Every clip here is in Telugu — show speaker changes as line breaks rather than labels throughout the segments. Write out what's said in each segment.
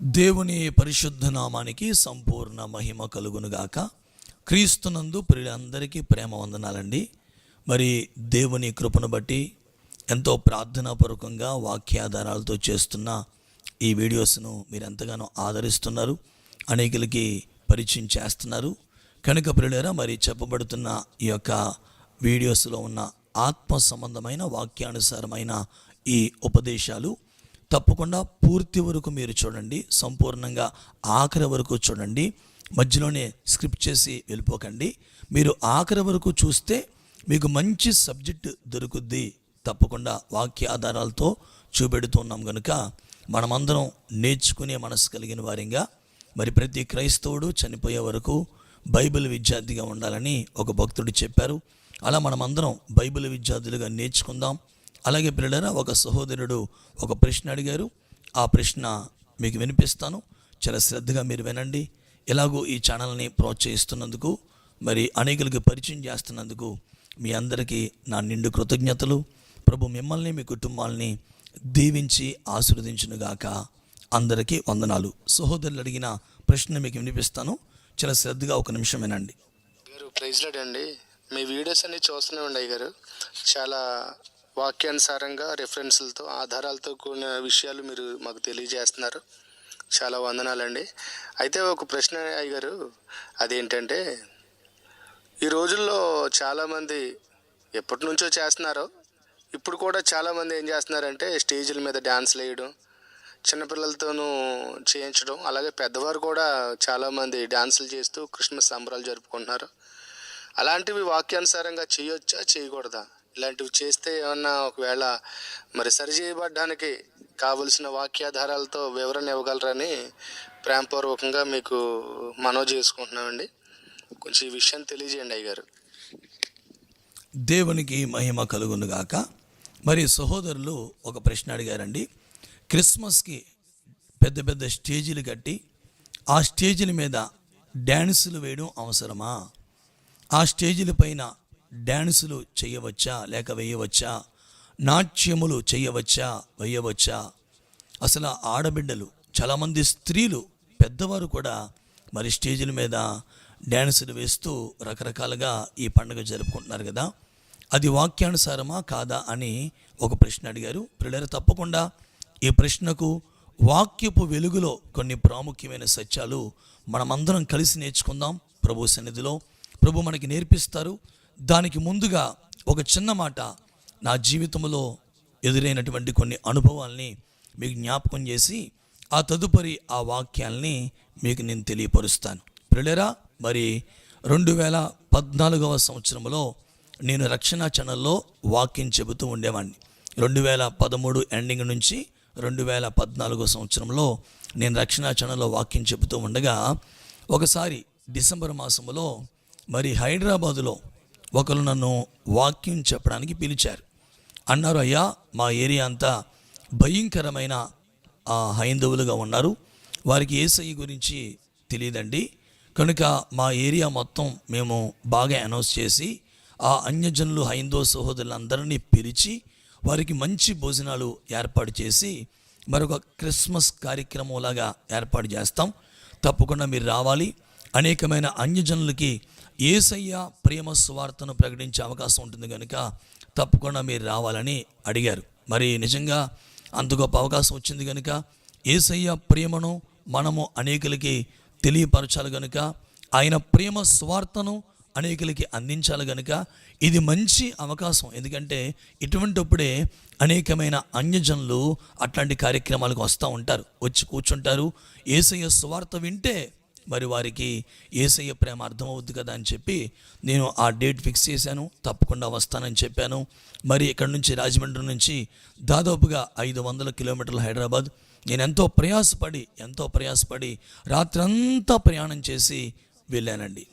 దేవుని పరిశుద్ధ నామానికి సంపూర్ణ మహిమ కలుగునుగాక. క్రీస్తునందు ప్రియులందరికీ ప్రేమ వందనాలండి. మరి దేవుని కృపను బట్టి ఎంతో ప్రార్థనాపూర్వకంగా వాక్యాధారాలతో చేస్తున్న ఈ వీడియోస్ను మీరు ఎంతగానో ఆదరిస్తున్నారు అనేకులకి పరిచయం చేస్తున్నారు. కనుక ప్రియులరా మరి చెప్పబడుతున్న ఈ యొక్క వీడియోస్లో ఉన్న ఆత్మ సంబంధమైన వాక్యానుసారమైన ఈ ఉపదేశాలు తప్పకుండా పూర్తి వరకు మీరు చూడండి సంపూర్ణంగా ఆఖరి వరకు చూడండి మధ్యలోనే స్క్రిప్ట్ చేసి వెళ్ళిపోకండి. మీరు ఆఖరి వరకు చూస్తే మీకు మంచి సబ్జెక్ట్ దొరుకుద్ది. తప్పకుండా వాక్య ఆధారాలతో చూపెడుతున్నాం కనుక మనమందరం నేర్చుకునే మనసు కలిగిన వారిగా మరి ప్రతి క్రైస్తవుడు చనిపోయే వరకు బైబిల్ విద్యార్థిగా ఉండాలని ఒక భక్తుడు చెప్పారు. అలా మనమందరం బైబిల్ విద్యార్థులుగా నేర్చుకుందాం. అలాగే పిల్లరా ఒక సహోదరుడు ఒక ప్రశ్న అడిగారు. ఆ ప్రశ్న మీకు వినిపిస్తాను. చాలా శ్రద్ధగా మీరు వినండి. ఎలాగో ఈ ఛానల్ని ప్రోత్సహిస్తున్నందుకు మరి అనేకులకు పరిచయం చేస్తున్నందుకు మీ అందరికీ నా నిండు కృతజ్ఞతలు. ప్రభు మిమ్మల్ని మీ కుటుంబాలని దీవించి ఆశీర్వదించునుగాక. అందరికీ వందనాలు. సహోదరులు అడిగిన ప్రశ్న మీకు వినిపిస్తాను. చాలా శ్రద్ధగా ఒక నిమిషం వినండి.
గారు ప్రైజ్లాడండి మీ వీడియోస్ అన్ని చూస్తూనే ఉండే గారు. చాలా వాక్యానుసారంగా రెఫరెన్స్లతో ఆధారాలతో కూడిన విషయాలు మీరు మాకు తెలియజేస్తున్నారు. చాలా వందనాలండి. అయితే ఒక ప్రశ్న అయ్యారు అదేంటంటే ఈ రోజుల్లో చాలామంది ఎప్పటి నుంచో చేస్తున్నారో ఇప్పుడు కూడా చాలామంది ఏం చేస్తున్నారంటే స్టేజ్ల మీద డ్యాన్స్లు వేయడం చిన్నపిల్లలతోనూ చేయించడం అలాగే పెద్దవారు కూడా చాలామంది డ్యాన్సులు చేస్తూ క్రిస్మస్ సంబరాలు జరుపుకుంటున్నారు. అలాంటివి వాక్యానుసారంగా చేయొచ్చా చేయకూడదా? ఇలాంటివి చేస్తే ఏమన్నా ఒకవేళ మరి సరి చేయబడ్డానికి కావలసిన వాక్యాధారాలతో వివరణ ఇవ్వగలరని ప్రేమపూర్వకంగా మీకు మనవి చేసుకుంటున్నామండి. కొంచెం ఈ విషయం తెలియజేయండి అయ్యగారు.
దేవునికి మహిమ కలుగునుగాక మరి సహోదరులు ఒక ప్రశ్న అడిగారండి. క్రిస్మస్కి పెద్ద పెద్ద స్టేజీలు కట్టి ఆ స్టేజీల మీద డ్యాన్సులు వేయడం అవసరమా? ఆ స్టేజీల పైన డ్యాన్సులు చేయవచ్చా? లేక వేయవచ్చా? నాట్యములు చేయవచ్చా? వేయవచ్చా? అసలు ఆడబిడ్డలు చాలామంది స్త్రీలు పెద్దవారు కూడా మరి స్టేజీల మీద డ్యాన్సులు వేస్తూ రకరకాలుగా ఈ పండుగ జరుపుకుంటున్నారు కదా. అది వాక్యానుసారమా కాదా అని ఒక ప్రశ్న అడిగారు. పిల్లలు తప్పకుండా ఈ ప్రశ్నకు వాక్యపు వెలుగులో కొన్ని ప్రాముఖ్యమైన సత్యాలు మనమందరం కలిసి నేర్చుకుందాం. ప్రభు సన్నిధిలో ప్రభు మనకి నేర్పిస్తారు. దానికి ముందుగా ఒక చిన్న మాట. నా జీవితంలో ఎదురైనటువంటి కొన్ని అనుభవాల్ని మీకు జ్ఞాపకం చేసి ఆ తదుపరి ఆ వాక్యాల్ని మీకు నేను తెలియపరుస్తాను. ప్రిలేరా మరి రెండు వేల పద్నాలుగవ సంవత్సరంలో నేను రక్షణ ఛానల్లో వాక్యం చెబుతూ ఉండేవాడిని రెండు వేల పదమూడు ఎండింగ్ నుంచి రెండు వేల పద్నాలుగో సంవత్సరంలో నేను రక్షణ ఛానల్లో వాక్యం చెబుతూ ఉండగా ఒకసారి డిసెంబర్ మాసంలో మరి హైదరాబాదులో ఒకరు నన్ను వాక్యం చెప్పడానికి పిలిచారు. అన్నారు అయ్యా మా ఏరియా అంతా భయంకరమైన హైందవులుగా ఉన్నారు. వారికి ఏసఐ గురించి తెలియదండి. కనుక మా ఏరియా మొత్తం మేము బాగా అనౌన్స్ చేసి ఆ అన్యజనులు హైందవ సహోదరులందరినీ పిలిచి వారికి మంచి భోజనాలు ఏర్పాటు చేసి మరొక క్రిస్మస్ కార్యక్రమంలాగా ఏర్పాటు చేస్తాం. తప్పకుండా మీరు రావాలి. అనేకమైన అన్యజనులకి ఏసయ్య ప్రేమ సువార్తను ప్రకటించే అవకాశం ఉంటుంది కనుక తప్పకుండా మీరు రావాలని అడిగారు. మరి నిజంగా అంత గొప్ప అవకాశం వచ్చింది కనుక ఏసయ్య ప్రేమను మనము అనేకులకి తెలియపరచాలి కనుక ఆయన ప్రేమ స్వార్థను అనేకులకి అందించాలి కనుక ఇది మంచి అవకాశం. ఎందుకంటే ఇటువంటిప్పుడే అనేకమైన అన్యజనులు అట్లాంటి కార్యక్రమాలకు వస్తూ ఉంటారు. వచ్చి కూర్చుంటారు. ఏసయ్య స్వార్థ వింటే మరి వారికి ఏసయ్య ప్రేమ అర్థమవుద్ది కదా అని చెప్పి నేను ఆ డేట్ ఫిక్స్ చేశాను. తప్పకుండా వస్తానని చెప్పాను. మరి ఇక్కడ నుంచి రాజమండ్రి నుంచి దాదాపుగా ఐదు వందల కిలోమీటర్ల హైదరాబాద్. నేను ఎంతో ప్రయాసపడి ఎంతో ప్రయాసపడి రాత్రంతా ప్రయాణం చేసి వెళ్ళానండి.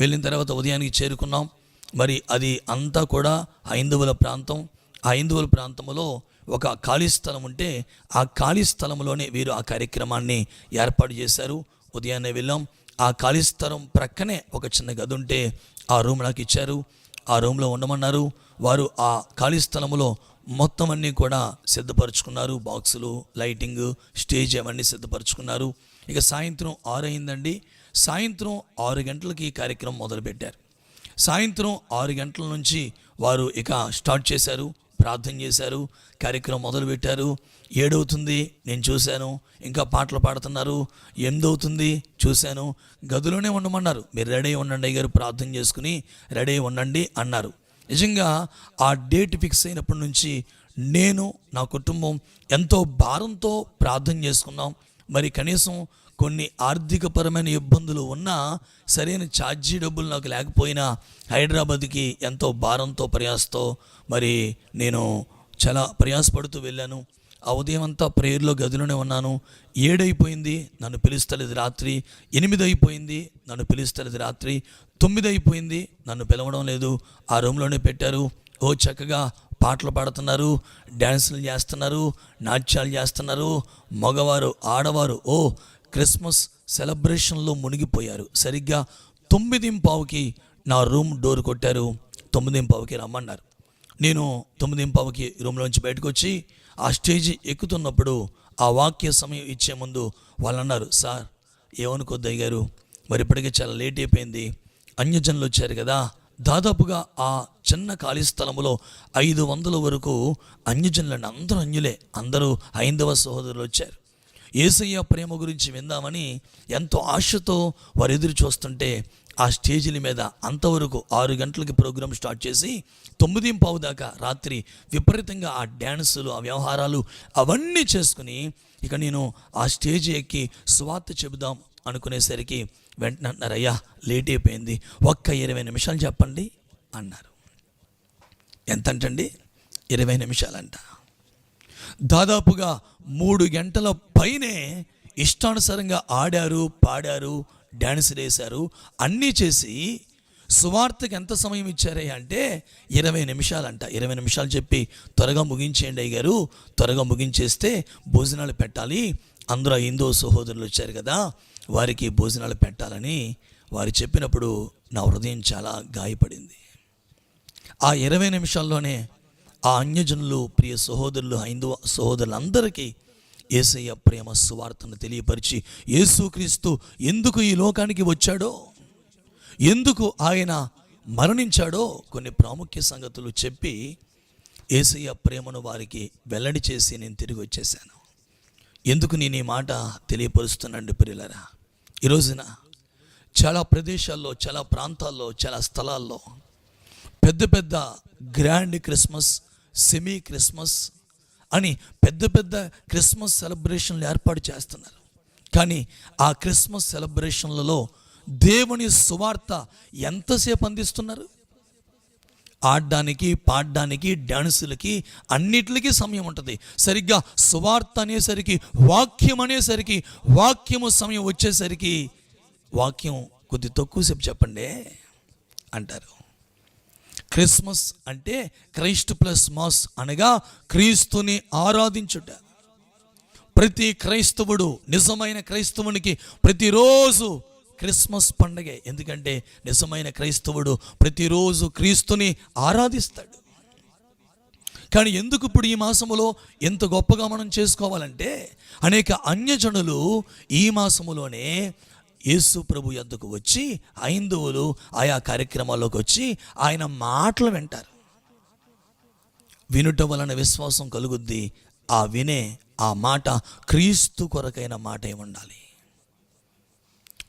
వెళ్ళిన తర్వాత ఉదయానికి చేరుకున్నాం. మరి అది అంతా కూడా హైందవుల ప్రాంతం. ఆ హైందవుల ప్రాంతంలో ఒక ఖాళీ స్థలం ఉంటే ఆ ఖాళీ స్థలంలోనే వీరు ఆ కార్యక్రమాన్ని ఏర్పాటు చేశారు. ఉదయాన్నే వెళ్ళాం. ఆ ఖాళీ స్థలం ప్రక్కనే ఒక చిన్న గది ఉంటే ఆ రూమ్ నాకు ఇచ్చారు. ఆ రూమ్లో ఉండమన్నారు. వారు ఆ ఖాళీ స్థలంలో మొత్తం అన్నీ కూడా సిద్ధపరచుకున్నారు. బాక్సులు లైటింగ్ స్టేజ్ అవన్నీ సిద్ధపరచుకున్నారు. ఇక సాయంత్రం ఆరు అయిందండి. సాయంత్రం ఆరు గంటలకి ఈ కార్యక్రమం మొదలుపెట్టారు. సాయంత్రం ఆరు గంటల నుంచి వారు ఇక స్టార్ట్ చేశారు. ప్రార్థన చేశారు కార్యక్రమం మొదలుపెట్టారు. ఏడవుతుంది నేను చూశాను ఇంకా పాటలు పాడుతున్నారు. ఎనిమిదవుతుంది చూశాను. గదిలోనే ఉండమన్నారు. మీరు రెడీ అయి ఉండండి అయ్యారు ప్రార్థన చేసుకుని రెడీ అయి ఉండండి అన్నారు. నిజంగా ఆ డేట్ ఫిక్స్ అయినప్పటి నుంచి నేను నా కుటుంబం ఎంతో భారంతో ప్రార్థన చేసుకున్నాం. మరి కనీసం కొన్ని ఆర్థికపరమైన ఇబ్బందులు ఉన్నా సరైన ఛార్జీ డబ్బులు నాకు లేకపోయినా హైదరాబాద్కి ఎంతో భారంతో ప్రయాసతో మరి నేను చాలా ప్రయాసపడుతూ వెళ్ళాను. ఆ ఉదయం అంతా ప్రేయర్లో గదిలోనే ఉన్నాను. ఏడైపోయింది నన్ను పిలుస్తలేదు రాత్రి. ఎనిమిది అయిపోయింది నన్ను పిలుస్తలేదు రాత్రి. తొమ్మిది అయిపోయింది నన్ను పిలవడం లేదు. ఆ రూమ్లోనే పెట్టారు. ఓ చక్కగా పాటలు పాడుతున్నారు డ్యాన్సులు చేస్తున్నారు నాట్యాలు చేస్తున్నారు. మగవారు ఆడవారు ఓ క్రిస్మస్ సెలబ్రేషన్లో మునిగిపోయారు. సరిగ్గా తొమ్మిది పావుకి నా రూమ్ డోర్ కొట్టారు. తొమ్మిది పావుకి రమ్మన్నారు. నేను తొమ్మిది పావుకి రూమ్లోంచి బయటకు వచ్చి ఆ స్టేజ్ ఎక్కుతున్నప్పుడు ఆ వాక్య సమయం ఇచ్చే ముందు వాళ్ళు అన్నారు సార్ ఏమనుకోద్దయ్య గారు మరి ఇప్పటికే చాలా లేట్ అయిపోయింది. అన్యజనులు వచ్చారు కదా దాదాపుగా ఆ చిన్న ఖాళీ స్థలంలో ఐదు వందల వరకు అన్యజనులండి అందరూ అన్యులే. అందరూ హైందవ సహోదరులు వచ్చారు. ఏసయ్య ప్రేమ గురించి విందామని ఎంతో ఆశతో వారు ఎదురు చూస్తుంటే ఆ స్టేజీల మీద అంతవరకు ఆరు గంటలకి ప్రోగ్రాం స్టార్ట్ చేసి తొమ్మిది పావు దాకా రాత్రి విపరీతంగా ఆ డ్యాన్సులు ఆ వ్యవహారాలు అవన్నీ చేసుకుని ఇక నేను ఆ స్టేజ్ ఎక్కి స్వార్థ చెబుదాం అనుకునేసరికి వెంటనే అన్నారు అయ్యా లేట్ అయిపోయింది. ఒక్క ఇరవై నిమిషాలు చెప్పండి అన్నారు. ఎంతంటండి? ఇరవై నిమిషాలంట. దాదాపుగా మూడు గంటల పైనే ఇష్టానుసారంగా ఆడారు పాడారు డ్యాన్స్ వేశారు అన్నీ చేసి సువార్తకు ఎంత సమయం ఇచ్చారే అంటే ఇరవై నిమిషాలంట. ఇరవై నిమిషాలు చెప్పి త్వరగా ముగించేయండి అయ్యారు త్వరగా ముగించేస్తే భోజనాలు పెట్టాలి. అందరూ హిందూ సహోదరులు వచ్చారు కదా. వారికి భోజనాలు పెట్టాలని వారు చెప్పినప్పుడు నా హృదయం చాలా గాయపడింది. ఆ ఇరవై నిమిషాల్లోనే ఆ అన్యజనులు ప్రియ సహోదరులు హైందవ సహోదరులందరికీ ఏసయ్య ప్రేమ సువార్తను తెలియపరిచి యేసుక్రీస్తు ఎందుకు ఈ లోకానికి వచ్చాడో ఎందుకు ఆయన మరణించాడో కొన్ని ప్రాముఖ్య సంగతులు చెప్పి ఏసయ్య ప్రేమను వారికి వెల్లడి చేసి నేను తిరిగి వచ్చేసాను. ఎందుకు నేను ఈ మాట తెలియపరుస్తున్నాను ప్రియులరా? ఈ రోజున చాలా ప్రదేశాల్లో చాలా ప్రాంతాల్లో చాలా స్థలాల్లో పెద్ద పెద్ద గ్రాండ్ క్రిస్మస్ సెమీ క్రిస్మస్ అని పెద్ద పెద్ద క్రిస్మస్ సెలబ్రేషన్లు ఏర్పాటు చేస్తున్నారు. కానీ ఆ క్రిస్మస్ సెలబ్రేషన్లలో దేవుని సువార్త ఎంతసేపు అందిస్తున్నారు? ఆడడానికి పాడడానికి డ్యాన్సులకి అన్నిటికీ సమయం ఉంటుంది. సరిగ్గా సువార్త అనేసరికి వాక్యం అనేసరికి వాక్యము సమయం వచ్చేసరికి వాక్యం కొద్ది తక్కువసేపు చెప్పండి అంటారు. క్రిస్మస్ అంటే క్రైస్ట్ ప్లస్ మాస్ అనగా క్రీస్తుని ఆరాధించుట. ప్రతి క్రైస్తవుడు నిజమైన క్రైస్తవునికి ప్రతిరోజు క్రిస్మస్ పండగే. ఎందుకంటే నిజమైన క్రైస్తవుడు ప్రతిరోజు క్రీస్తుని ఆరాధిస్తాడు. కానీ ఎందుకు ఇప్పుడు ఈ మాసములో ఎంత గొప్పగా మనం చేసుకోవాలంటే అనేక అన్యజనులు ఈ మాసములోనే యేసు ప్రభు యొద్దకు వచ్చి హైందువులు ఆయా కార్యక్రమాల్లోకి వచ్చి ఆయన మాటలు వింటారు. వినుట వలన విశ్వాసం కలుగుద్ది. ఆ వినే ఆ మాట క్రీస్తు కొరకైన మాట ఉండాలి.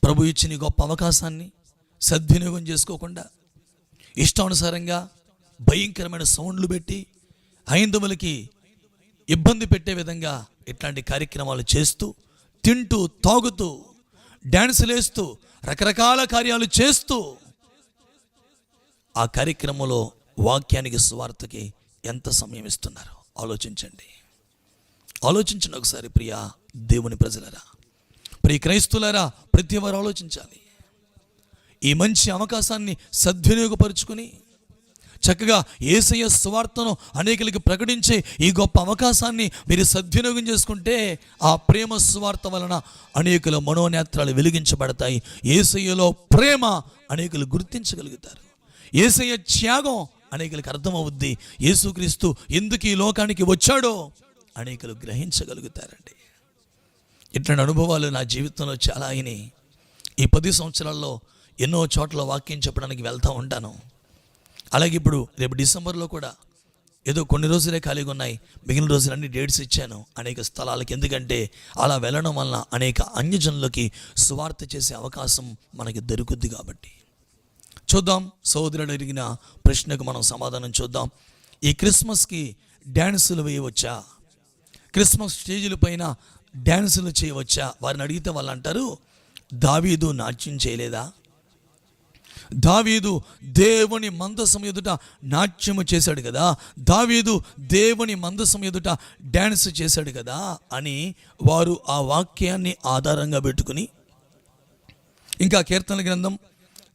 ప్రభు ఇచ్చిన గొప్ప అవకాశాన్ని సద్వినియోగం చేసుకోకుండా ఇష్టానుసారంగా భయంకరమైన సౌండ్లు పెట్టి హైందవులకి ఇబ్బంది పెట్టే విధంగా ఇట్లాంటి కార్యక్రమాలు చేస్తూ తింటూ తాగుతూ డ్యాన్సులు వేస్తూ రకరకాల కార్యాలు చేస్తూ ఆ కార్యక్రమంలో వాక్యానికి స్వార్థకి ఎంత సమయం ఇస్తున్నారు? ఆలోచించండి. ఆలోచించండి ఒకసారి ప్రియా దేవుని ప్రజలరా. ప్రియ క్రైస్తులరా ప్రతి వారు ఆలోచించాలి. ఈ మంచి అవకాశాన్ని సద్వినియోగపరుచుకుని చక్కగా ఏసయ్య సువార్తను అనేకులకి ప్రకటించే ఈ గొప్ప అవకాశాన్ని మీరు సద్వినియోగం చేసుకుంటే ఆ ప్రేమ సువార్త వలన అనేకుల మనోనేత్రాలు వెలిగించబడతాయి. ఏసయ్యలో ప్రేమ అనేకులు గుర్తించగలుగుతారు. ఏసయ్య త్యాగం అనేకులకు అర్థమవుద్ది. యేసుక్రీస్తు ఎందుకు ఈ లోకానికి వచ్చాడో అనేకులు గ్రహించగలుగుతారండి. ఇట్లాంటి అనుభవాలు నా జీవితంలో చాలా అయినాయి. ఈ పది సంవత్సరాల్లో ఎన్నో చోట్ల వాక్యం చెప్పడానికి వెళ్తూ ఉంటాను. అలాగే ఇప్పుడు రేపు డిసెంబర్లో కూడా ఏదో కొన్ని రోజులే ఖాళీగా ఉన్నాయి. మిగిలిన రోజులన్నీ డేట్స్ ఇచ్చాను. అనేక స్థలాలకి ఎందుకంటే అలా వెళ్ళడం వలన అనేక అన్యజనులకి సువార్త చేసే అవకాశం మనకి దొరుకుద్ది కాబట్టి. చూద్దాం సోదరుడు అడిగిన ప్రశ్నకు మనం సమాధానం చూద్దాం. ఈ క్రిస్మస్కి డ్యాన్సులు వేయవచ్చా? క్రిస్మస్ స్టేజీల పైన డ్యాన్సులు చేయవచ్చా? వారిని అడిగితే వాళ్ళు అంటారు దావీదు నాట్యం చేయలేదా? దావీదు దేవుని మందసం ఎదుట నాట్యము చేశాడు కదా. దావీదు దేవుని మందసం ఎదుట డ్యాన్స్ చేశాడు కదా అని వారు ఆ వాక్యాన్ని ఆధారంగా పెట్టుకుని ఇంకా కీర్తన గ్రంథం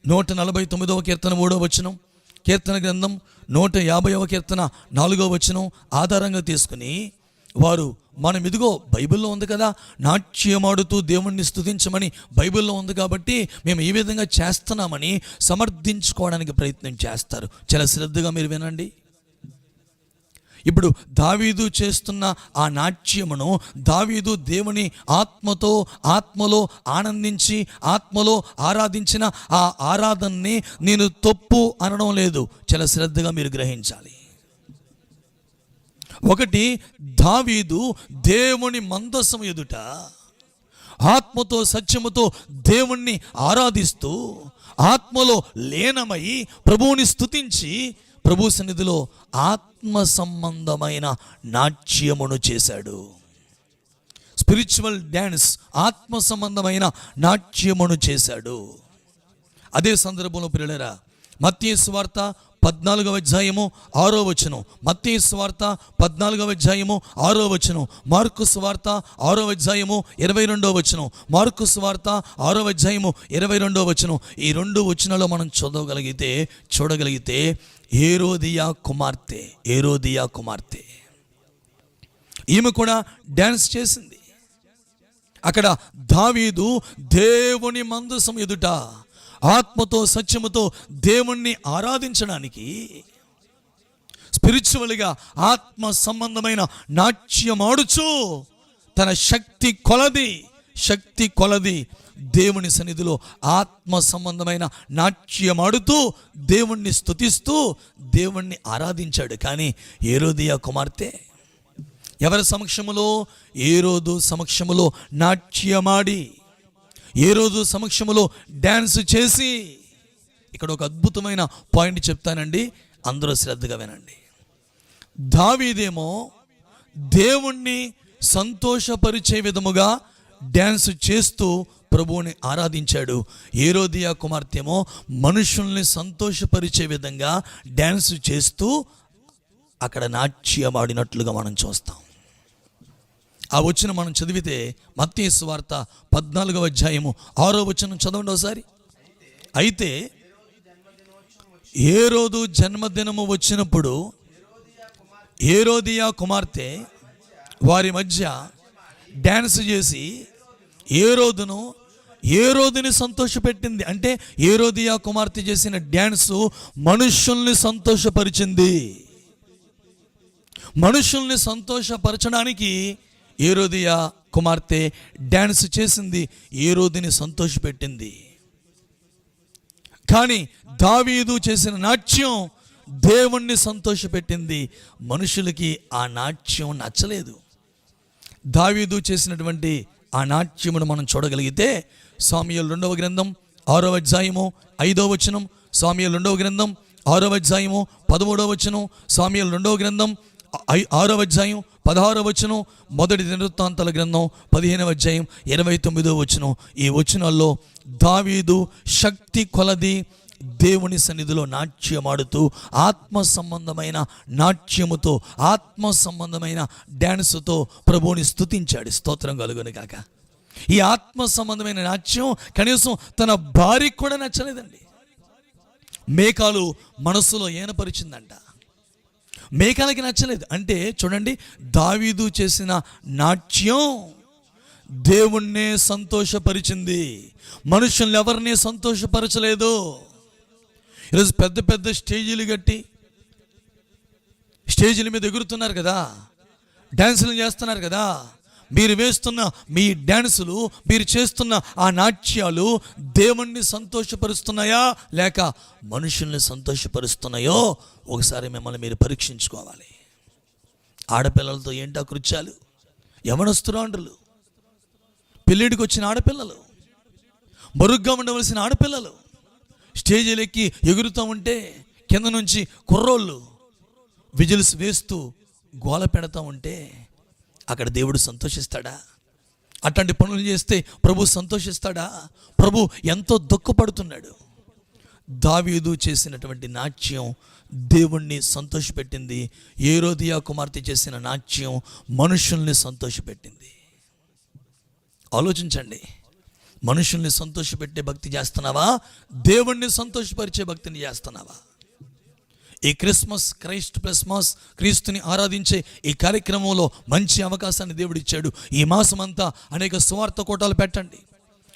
నూట నలభై తొమ్మిదవ కీర్తన మూడవ వచనం కీర్తన గ్రంథం నూట యాభైవ కీర్తన నాలుగవ వచనం ఆధారంగా తీసుకుని వారు మనం ఇదిగో బైబిల్లో ఉంది కదా నాట్యమాడుతూ దేవుణ్ణి స్థుతించమని బైబిల్లో ఉంది కాబట్టి మేము ఈ విధంగా చేస్తున్నామని సమర్థించుకోవడానికి ప్రయత్నం చేస్తారు. చాలా శ్రద్ధగా మీరు వినండి. ఇప్పుడు దావీదు చేస్తున్న ఆ నాట్యమును దావీదు దేవుని ఆత్మతో ఆత్మలో ఆనందించి ఆత్మలో ఆరాధించిన ఆ ఆరాధనని నేను తప్పు అనడం లేదు. చాలా శ్రద్ధగా మీరు గ్రహించాలి. ఒకటి దావీదు దేవుని మందసం ఎదుట ఆత్మతో సత్యముతో దేవుణ్ణి ఆరాధిస్తూ ఆత్మలో లీనమై ప్రభువుని స్తుతించి ప్రభు సన్నిధిలో ఆత్మ సంబంధమైన నాట్యమును చేశాడు. స్పిరిచువల్ డ్యాన్స్ ఆత్మ సంబంధమైన నాట్యమును చేశాడు. అదే సందర్భంలో పిల్లలరా మత్తయి పద్నాలుగవ అధ్యాయము ఆరో వచనం. మత్తి స్వార్త పద్నాలుగవ అధ్యాయము ఆరో వచనం. మార్కు స్వార్త ఆరో అధ్యాయము ఇరవై రెండో వచనం. మార్కు స్వార్త ఆరో అధ్యాయము ఇరవై రెండో వచనం. ఈ రెండు వచనాలు మనం చదవగలిగితే చూడగలిగితే ఏరోదియా కుమార్తె ఏరోదియా కుమార్తె. ఈమె కూడా డ్యాన్స్ చేసింది. అక్కడ దావీదు దేవుని మందసం ఎదుట ఆత్మతో సత్యముతో దేవుణ్ణి ఆరాధించడానికి స్పిరిచువల్గా ఆత్మ సంబంధమైన నాట్యమాడుచు తన శక్తి కొలది శక్తి కొలది దేవుని సన్నిధిలో ఆత్మ సంబంధమైన నాట్యమాడుతూ దేవుణ్ణి స్తుతిస్తూ దేవుణ్ణి ఆరాధించాడు. కానీ ఏరోదియా కుమార్తె ఎవరి సమక్షములో? ఏ రోజు సమక్షములో నాట్యమాడి ఏ రోజు సమక్షములో డ్యాన్స్ చేసి ఇక్కడ ఒక అద్భుతమైన పాయింట్ చెప్తానండి. అందరూ శ్రద్ధగా వినండి. దావీదేమో దేవుణ్ణి సంతోషపరిచే విధముగా డ్యాన్స్ చేస్తూ ప్రభువుని ఆరాధించాడు. ఏరోదియా కుమార్తెమో మనుషుల్ని సంతోషపరిచే విధంగా డ్యాన్స్ చేస్తూ అక్కడ నాట్యం ఆడినట్లుగా మనం చూస్తాం. ఆ వచ్చిన మనం చదివితే మత్తయి వార్త పద్నాలుగవ అధ్యాయము ఆరో వచ్చిన చదవండి ఒకసారి. అయితే ఏ రోజు జన్మదినము వచ్చినప్పుడు ఏరోదియా కుమార్తె వారి మధ్య డ్యాన్స్ చేసి ఏ రోజును ఏ రోజుని సంతోషపెట్టింది. అంటే ఏ రోజుయా కుమార్తె చేసిన డ్యాన్సు మనుషుల్ని సంతోషపరిచింది. మనుషుల్ని సంతోషపరచడానికి ఏరోదియా కుమార్తె డ్యాన్స్ చేసింది ఏరోదిని సంతోషపెట్టింది. కానీ దావీదు చేసిన నాట్యం దేవుణ్ణి సంతోషపెట్టింది మనుషులకి ఆ నాట్యం నచ్చలేదు. దావీదు చేసినటువంటి ఆ నాట్యమును మనం చూడగలిగితే సామ్యుల రెండవ గ్రంథం ఆరవ అధ్యాయము ఐదవ వచనం సామ్యుల రెండవ గ్రంథం ఆరవ అధ్యాయము పదమూడవ వచనం సామ్యుల రెండవ గ్రంథం ఐ- ఆరవ అధ్యాయం పదహారవ వచనం మొదటి నివృత్తాంతాల గ్రంథం పదిహేనవ అధ్యాయం ఇరవై తొమ్మిదో వచనం. ఈ వచనాల్లో దావీదు శక్తి కొలది దేవుని సన్నిధిలో నాట్యమాడుతూ ఆత్మ సంబంధమైన నాట్యముతో ఆత్మ సంబంధమైన డ్యాన్సుతో ప్రభువుని స్థుతించాడు స్తోత్రం కలుగును కాక ఈ ఆత్మ సంబంధమైన నాట్యం కనీసం తన భార్యకు కూడా నచ్చలేదండి. మేకాలు మనస్సులో ఏనపరిచిందంట. మేకాలకి నచ్చలేదు. అంటే చూడండి దావీదు చేసిన నాట్యం దేవుణ్ణే సంతోషపరిచింది. మనుషుల్ని ఎవరిని సంతోషపరచలేదు. ఈరోజు పెద్ద పెద్ద స్టేజీలు కట్టి స్టేజీల మీద ఎగురుతున్నారు కదా. డ్యాన్సులు చేస్తున్నారు కదా. మీరు వేస్తున్న మీ డ్యాన్సులు మీరు చేస్తున్న ఆ నాట్యాలు దేవుణ్ణి సంతోషపరుస్తున్నాయా? లేక మనుషుల్ని సంతోషపరుస్తున్నాయో? ఒకసారి మిమ్మల్ని మీరు పరీక్షించుకోవాలి. ఆడపిల్లలతో ఏంటా కృత్యాలు? యవనస్తురాండ్రులు. పెళ్ళిడికి వచ్చిన ఆడపిల్లలు. బరుగ్గా ఉండవలసిన ఆడపిల్లలు. స్టేజీలు ఎక్కి ఎగురుతూ ఉంటే కింద నుంచి కుర్రోళ్ళు. విజిల్స్ వేస్తూ గోల పెడతా ఉంటే అక్కడ దేవుడు సంతోషిస్తాడా? అట్లాంటి పనులు చేస్తే ప్రభు సంతోషిస్తాడా? ప్రభు ఎంతో దుఃఖపడుతున్నాడు. దావీదు చేసినటువంటి నాట్యం దేవుణ్ణి సంతోషపెట్టింది. ఏరోదియా కుమార్తె చేసిన నాట్యం మనుషుల్ని సంతోషపెట్టింది. ఆలోచించండి. మనుషుల్ని సంతోషపెట్టే భక్తి చేస్తున్నావా? దేవుణ్ణి సంతోషపరిచే భక్తిని చేస్తున్నావా? ఈ క్రిస్మస్ క్రైస్ట్ క్రిస్మస్ క్రీస్తుని ఆరాధించే ఈ కార్యక్రమంలో మంచి అవకాశాన్ని దేవుడు ఇచ్చాడు ఈ మాసం అంతా అనేక స్వార్థ కోటాలు పెట్టండి.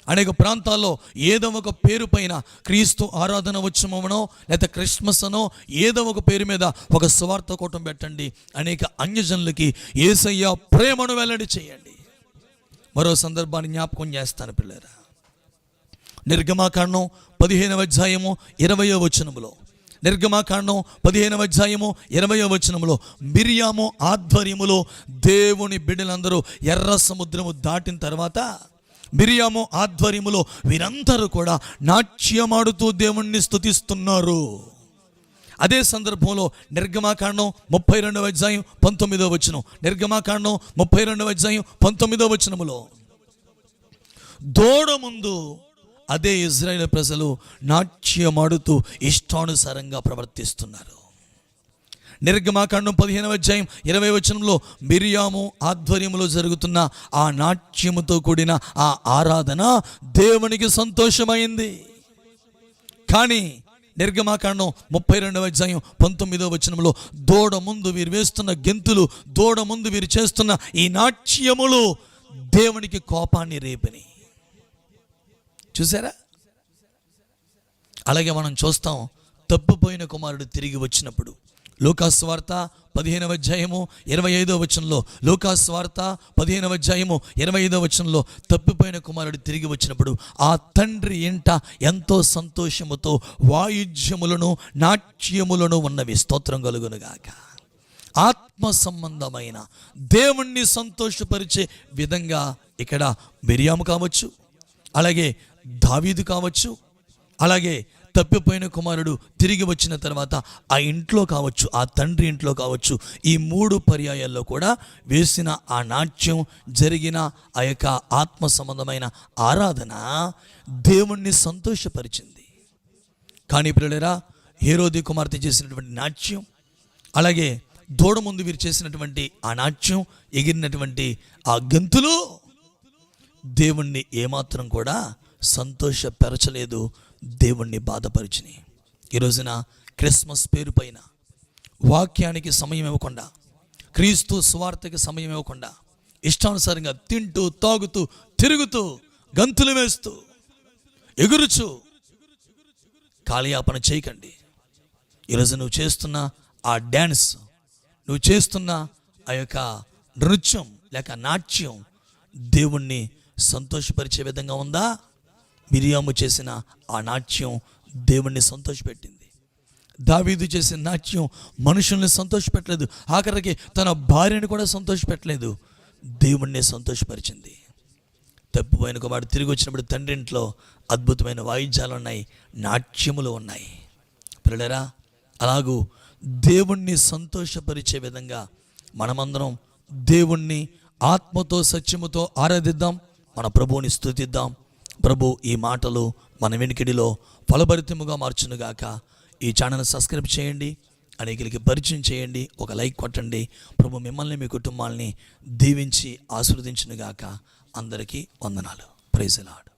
అనేక ప్రాంతాల్లో ఏదో ఒక పేరు పైన క్రీస్తు ఆరాధన ఉత్సవమనో లేదా క్రిస్మస్ అనో ఏదో ఒక పేరు మీద ఒక స్వార్థ కూటం పెట్టండి. అనేక అన్యజనులకి ఏసయ్య ప్రేమను వెల్లడి చేయండి. మరో సందర్భాన్ని జ్ఞాపకం చేస్తాను పిల్లరా. నిర్గమాకాండం పదిహేనవ అధ్యాయము ఇరవయో వచనములో నిర్గమాకాండం పదిహేనవ అధ్యాయము ఇరవయో వచనములో మిరియాము ఆధ్వర్యములో దేవుని బిడ్డలందరూ ఎర్ర సముద్రము దాటిన తర్వాత మిరియాము ఆధ్వర్యములో వీరందరూ కూడా నాట్యమాడుతూ దేవుణ్ణి స్థుతిస్తున్నారు అదే సందర్భంలో నిర్గమాకాండం ముప్పై రెండవ అధ్యాయం పంతొమ్మిదవ వచనం నిర్గమాకాండం ముప్పై రెండవ అధ్యాయం పంతొమ్మిదవ వచనములో దూడ ముందు అదే ఇజ్రాయేల్ ప్రజలు నాట్యమాడుతూ ఇష్టానుసారంగా ప్రవర్తిస్తున్నారు. నిర్గమాకాండం పదిహేనవ అధ్యాయం ఇరవై వచనంలో మిరియాము ఆధ్వర్యంలో జరుగుతున్న ఆ నాట్యముతో కూడిన ఆ ఆరాధన దేవునికి సంతోషమైంది. కానీ నిర్గమాకాండం ముప్పై రెండవ అధ్యాయం పంతొమ్మిదవ వచనంలో దూడ ముందు వీరు వేస్తున్న గెంతులు దూడ ముందు వీరు చేస్తున్న ఈ నాట్యములు దేవునికి కోపాన్ని రేపని చూసారా? అలాగే మనం చూస్తాం తప్పిపోయిన కుమారుడు తిరిగి వచ్చినప్పుడు. లోకాస్ వార్త పదిహేనవ అధ్యాయము ఇరవై ఐదవ వచనంలో లోకాస్ వార్త పదిహేనవ అధ్యాయము ఇరవై ఐదవ వచనంలో తప్పిపోయిన కుమారుడు తిరిగి వచ్చినప్పుడు ఆ తండ్రి ఇంట ఎంతో సంతోషముతో వాయిద్యములను నాట్యములను ఉన్నవి. స్తోత్రం కలుగునుగాక ఆత్మ సంబంధమైన దేవుణ్ణి సంతోషపరిచే విధంగా ఇక్కడ మిరియాము కావచ్చు. అలాగే దావీదు కావచ్చు అలాగే తప్పిపోయిన కుమారుడు తిరిగి వచ్చిన తర్వాత ఆ ఇంట్లో కావచ్చు ఆ తండ్రి ఇంట్లో కావచ్చు ఈ మూడు పర్యాయాల్లో కూడా వేసిన ఆ నాట్యం జరిగిన ఆ యొక్క ఆత్మ సంబంధమైన ఆరాధన దేవుణ్ణి సంతోషపరిచింది. కానీ పిల్లరా హేరోది కుమార్తె చేసినటువంటి నాట్యం అలాగే దూడ ముందు వీరు చేసినటువంటి ఆ నాట్యం ఎగిరినటువంటి ఆ గంతులు దేవుణ్ణి ఏమాత్రం కూడా సంతోషపరచలేదు దేవుణ్ణి బాధపరిచిని. ఈ రోజున క్రిస్మస్ పేరు పైన వాక్యానికి సమయం ఇవ్వకుండా క్రీస్తు స్వార్థకి సమయం ఇవ్వకుండా ఇష్టానుసారంగా తింటూ తాగుతూ తిరుగుతూ గంతులు వేస్తూ ఎగురుచు కాలయాపన చేయకండి. ఈరోజు నువ్వు చేస్తున్న ఆ డ్యాన్స్ నువ్వు చేస్తున్న ఆ యొక్క నృత్యం లేక నాట్యం దేవుణ్ణి సంతోషపరిచే విధంగా ఉందా? మిరియాము చేసిన ఆ నాట్యం దేవుణ్ణి సంతోషపెట్టింది. దావీదు చేసిన నాట్యం మనుషుల్ని సంతోషపెట్టలేదు. ఆఖరికి తన భార్యను కూడా సంతోషపెట్టలేదు. దేవుణ్ణి సంతోషపరిచింది. తప్పిపోయిన కుమారుడు తిరిగి వచ్చినప్పుడు తండ్రింట్లో అద్భుతమైన వాయిద్యాలు ఉన్నాయి నాట్యములు ఉన్నాయి. పిల్లరా అలాగూ దేవుణ్ణి సంతోషపరిచే విధంగా మనమందరం దేవుణ్ణి ఆత్మతో సత్యముతో ఆరాధిద్దాం మన ప్రభువుని స్థుతిద్దాం ప్రభు ఈ మాటలు మన వెనుకిడిలో ఫలభరితముగా మార్చునుగాక. ఈ ఛానల్ సబ్స్క్రైబ్ చేయండి అనేకలకి పరిచయం చేయండి ఒక లైక్ కొట్టండి. ప్రభు మిమ్మల్ని మీ కుటుంబాల్ని దీవించి ఆస్వాదించునుగాక అందరికీ వందనాలు. Praise lord